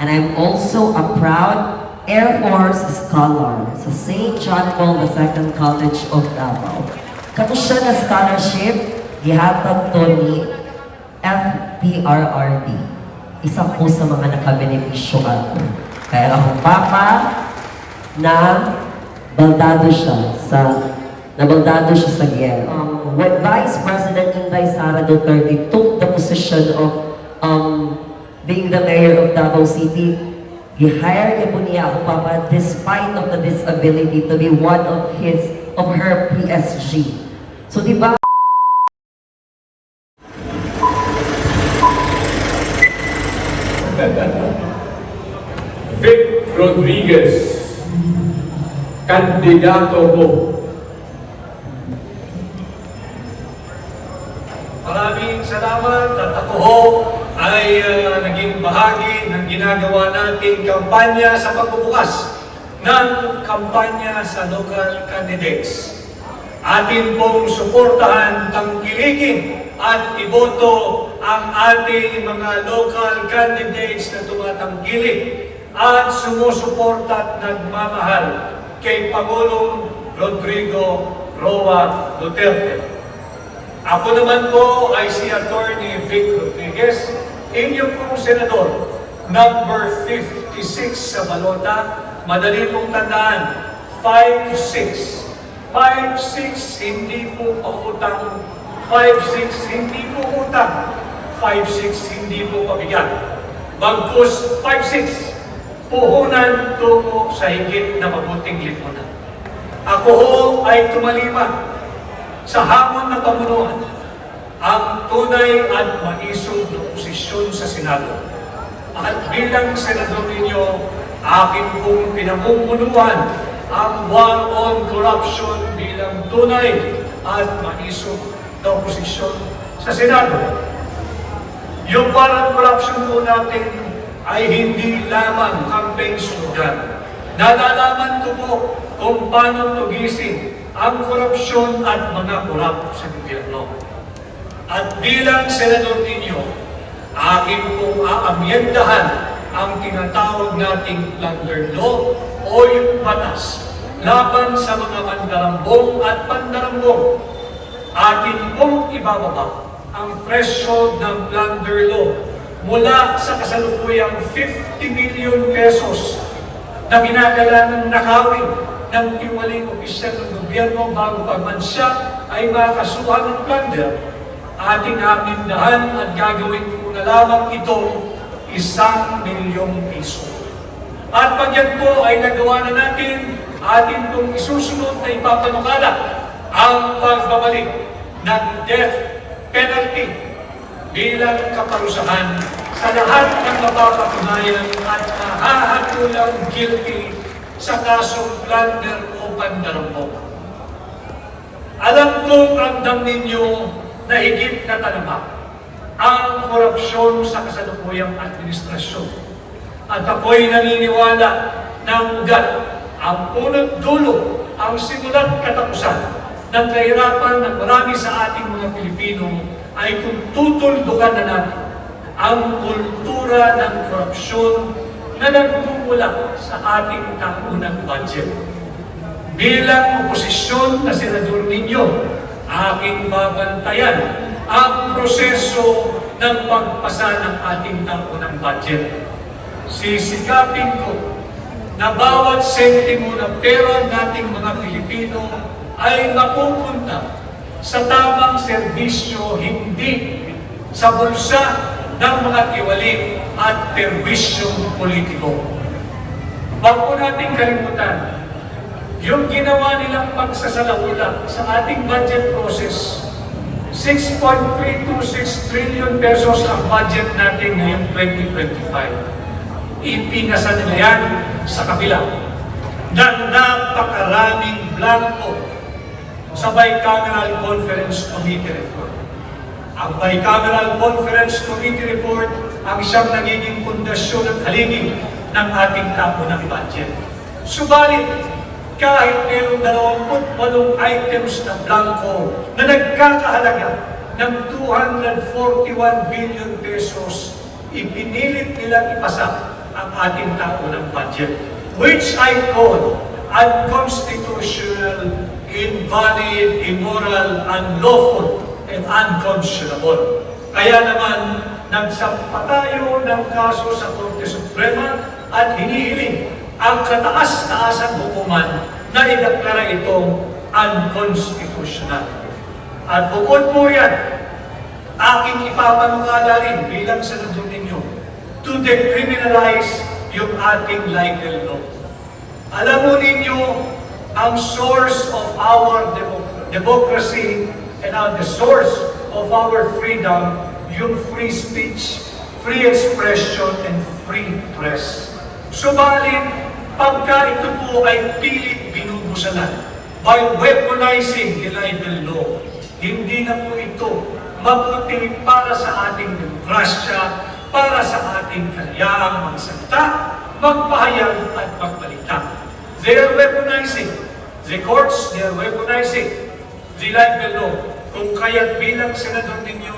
And I'm also a proud Air Force Scholar sa St. John Paul II College of Davao. Kato siya na scholarship, gihatag to ni FPRRD. Isa po sa mga nakabenepisyo ako. Kaya akong papa na baldado siya sa nabaldado siya sa GIEL. Um, when Vice President Inday Sara Duterte took the position of um, being the mayor of Davao City, i-hire niya po niya ako papa despite of the disability to be one of his of her PSG. So di ba Vic Rodriguez, kandidato mo. Maraming salamat at ako ho ay uh, naging bahagi ng ginagawa nating kampanya sa pagbubukas ng kampanya sa local candidates. Atin pong suportahan, tangkilikin at iboto ang ating mga local candidates na tumatangkilik at sumusuporta at nagmamahal kay Pangulong Rodrigo Roa Duterte. Ako naman po ay si Attorney Vic Rodriguez, inyong pong senador, number 56 sa balota, madali pong tandaan, 5'6". 5'6", hindi po pautang. 5'6", hindi po utang. 5'6", hindi po pabigat. Bagkus 5'6", puhunan tungo sa higit na mabuting lipunan. Ako ho ay tumalima sa hamon na pamunuan ang tunay at maisog na posisyon sa Senado. At bilang senador ninyo, akin pong pinamumunuan ang war on corruption bilang tunay at maisog na sa Senado. Yung war on corruption po natin ay hindi lamang campaign slogan. Nalalaman ko po kung paano tugisin ang korupsyon at mga korap sa gobyerno. At bilang senador ninyo, akin pong aamyendahan ang tinatawag nating plunder law o yung batas laban sa mga mandarambong at pandarambong. Atin pong ibababa ang threshold ng plunder law mula sa kasalukuyang 50 million pesos na ginagala ng nakawin ng tiwaling opisyal ng gobyerno bago pa siya ay makasuhan ng plunder, ating amindahan at gagawin po na lamang ito isang milyong piso. At pag yan po ay nagawa na natin, atin pong isusunod na ipapanukala ang pagbabalik ng death penalty bilang kaparusahan sa lahat ng mapapatunayan at mahahatulang guilty sa kasong plunder o pandarambong. Alam kong ramdam ninyo na higit na talamak ang korupsyon sa kasalukuyang administrasyon. At ako'y naniniwala na ugat, ang punot dulo, ang simulat katapusan ng kahirapan ng marami sa ating mga Pilipino ay kung tutuldukan na natin ang kultura ng korupsyon na nagmumula sa ating taunang budget. Bilang oposisyon na senador ninyo, aking babantayan ang proseso ng pagpasa ng ating taunang budget. Sisikapin ko na bawat sentimo na pera nating mga Pilipino ay mapupunta sa tamang serbisyo, hindi sa bulsa ng mga tiwali at perwisyong politiko. Huwag natin kalimutan, yung ginawa nilang pagsasalaula sa ating budget process, 6.326 trillion pesos ang budget natin ngayong 2025. Ipinasa nila yan sa kabila ng napakaraming blanco sa Bicameral Conference Committee report. Ang Bicameral Conference Committee report ang siyang nagiging pundasyon at haligi ng ating tapunang budget. Subalit, kahit mayroong 28 items na blanco na nagkakahalaga ng 241 billion pesos, ipinilit nilang ipasa ang ating taunang budget, which I call unconstitutional, invalid, immoral, unlawful, and unconscionable. Kaya naman, nagsampa tayo ng kaso sa Korte Suprema at hinihiling ang kataas-taasang hukuman na ideklara itong unconstitutional. At bukod po yan, aking ipapanukala rin bilang senador ninyo to decriminalize yung ating libel law. Alam mo ninyo, ang source of our democ- democracy and uh, the source of our freedom, yung free speech, free expression, and free press. Subalit, pagka ito po ay pilit binubusalan by weaponizing the libel law, hindi na po ito mabuti para sa ating demokrasya, para sa ating kaliyaang magsalita, magpahayag at magbalita. They are weaponizing. The courts, they are weaponizing the libel law. Kung kaya't bilang senador ninyo,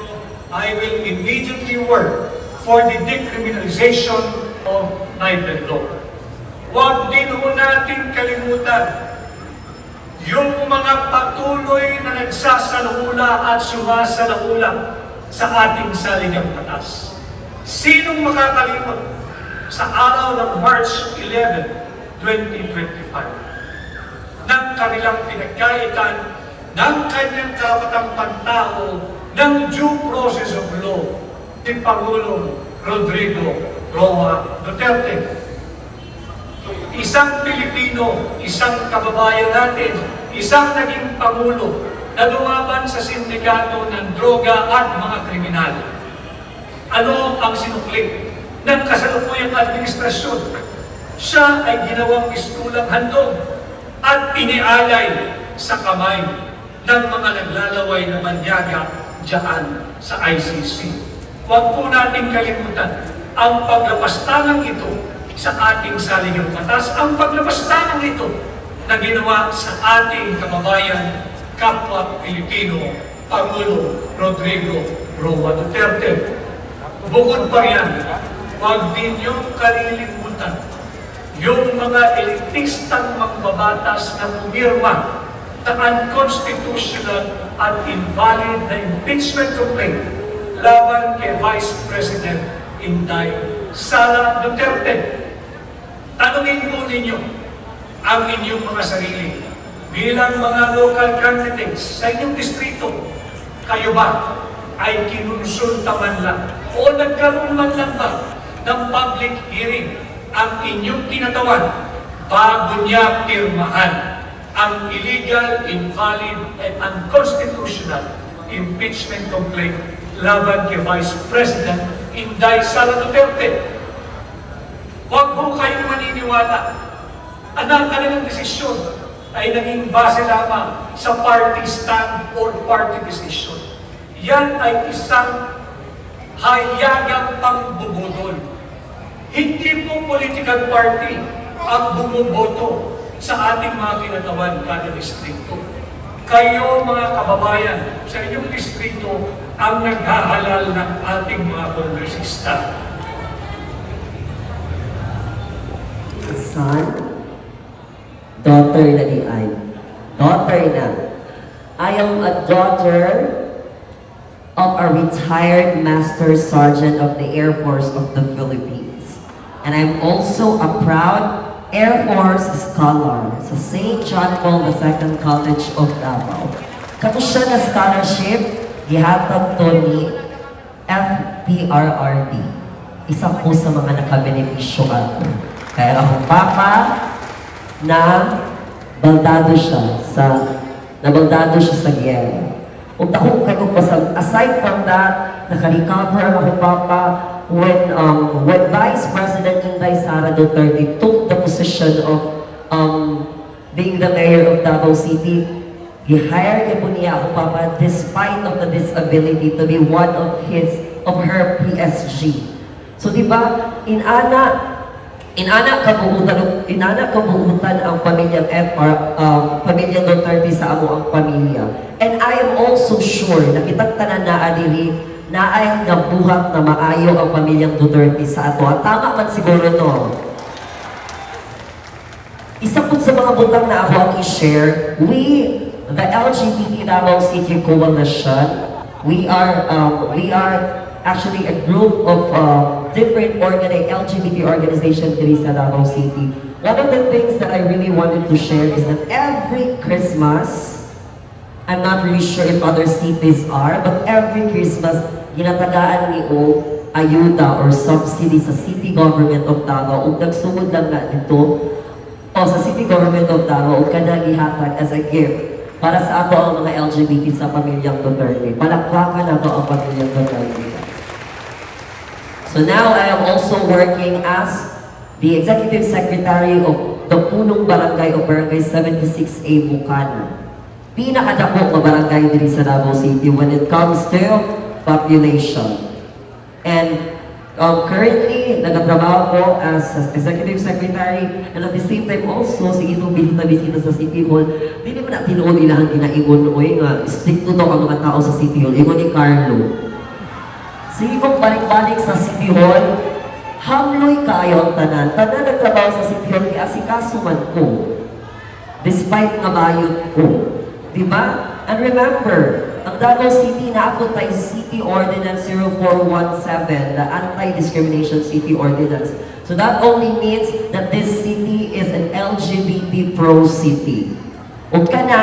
I will immediately work for the decriminalization of libel law. Huwag din ho natin kalimutan yung mga patuloy na nagsasalula at sumasalaula sa ating saligang batas. Sinong makakalimot sa araw ng March 11, 2025 ng kanilang pinagkaitan ng kanyang karapatang pantao ng due process of law ni Pangulong Rodrigo Roa Duterte isang Pilipino, isang kababayan natin, isang naging Pangulo na lumaban sa sindikato ng droga at mga kriminal. Ano ang sinukli ng kasalukuyang administrasyon? Siya ay ginawang istulang handog at inialay sa kamay ng mga naglalaway na manyaga dyan sa ICC. Huwag po natin kalimutan ang paglapastanang ito sa ating saligang batas, ang paglapastanang ito na ginawa sa ating kababayan, kapwa Pilipino, Pangulo Rodrigo Roa Duterte. Bukod pa riyan, huwag din niyong kalilimutan yung mga elitistang magbabatas na pumirma na unconstitutional at invalid na impeachment complaint laban kay Vice President Inday Sara Duterte. Tanungin po ninyo ang inyong mga sarili bilang mga local candidates sa inyong distrito. Kayo ba ay kinonsulta man lang o nagkaroon man lang ba ng public hearing ang inyong tinatawan bago niya pirmahan ang illegal, invalid, and unconstitutional impeachment complaint laban kay Vice President Inday Sara Duterte. Huwag po kayong maniniwala. Ang kanilang desisyon ay naging base lamang sa party stand or party decision. Yan ay isang hayagang pangbubudol. Hindi po political party ang bumuboto sa ating mga kinatawan kada distrito. Kayo mga kababayan sa inyong distrito ang naghahalal ng ating mga kongresista. Son, daughter na ni I. Daughter na. I am a daughter of a retired Master Sergeant of the Air Force of the Philippines. And I'm also a proud Air Force Scholar sa St. John Paul II College of Davao. Kato siya na scholarship, gihatag to ni FPRRD. Isa po sa mga nakabenepisyo ato. Kaya akong papa na baldado siya sa nabaldado siya sa giyera. Kung takong kayo pa sa, aside from that, naka-recover ako papa when um, when Vice President Inday Sara Duterte took the position of um, being the mayor of Davao City, i-hire niya po niya ako papa despite of the disability to be one of his of her PSG. So di ba, in ana Inana kabuhutan, inana kabuhutan ang pamilyang FR, um, pamilya Duterte sa amo ang pamilya. And I am also sure na kitang tanan na adili na ay nabuhat na maayo ang pamilyang Duterte sa ato. At tama man siguro no. Isa po sa mga butang na ako ang i-share, we, the LGBT Davao City Coalition, we are, um, we are actually a group of uh, different organi- LGBT organizations sa Davao City. One of the things that I really wanted to share is that every Christmas, I'm not really sure if other cities are, but every Christmas, ginatagaan ni o ayuda or subsidy sa city government of Davao. Ug nagsugod lang na dito, o sa city government of Davao, ug kada gihatag as a gift para sa ato ang mga LGBT sa pamilyang Duterte. Palakpakan na ang pamilyang Duterte. So now I am also working as the Executive Secretary of the Punong Barangay of Barangay 76A Bukana. Pinakadako nga barangay diri sa Davao City when it comes to population. And um, currently, nagatrabaho ko as Executive Secretary and at the same time also, si itong bisita-bisita sa City Hall, di naman na tinuod ilang ginaingon, oy nga, stricto daw ang mga tao sa City Hall. Ingon ni Carlo. Sige kong balik-balik sa City Hall, hamloy kaayo ang tanan. Tanan nagtrabaho sa City Hall, kaya asikaso man ko. Despite nga bayot ko. Diba? And remember, ang Davao City naabot tayo City Ordinance 0417, the Anti-Discrimination City Ordinance. So that only means that this city is an LGBT pro city. O ka na,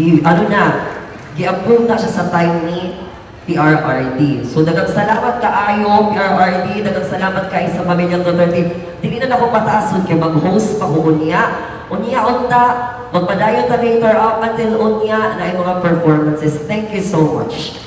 ano na, gi-approve na siya sa time ni PRRD. So dagang salamat kaayo PRRD, dagang salamat kay sa pamilyang Duterte. Dili na ako pataason kay mag-host pa ko unya. Unya unta, magpadayon ta later up until unya na mga performances. Thank you so much.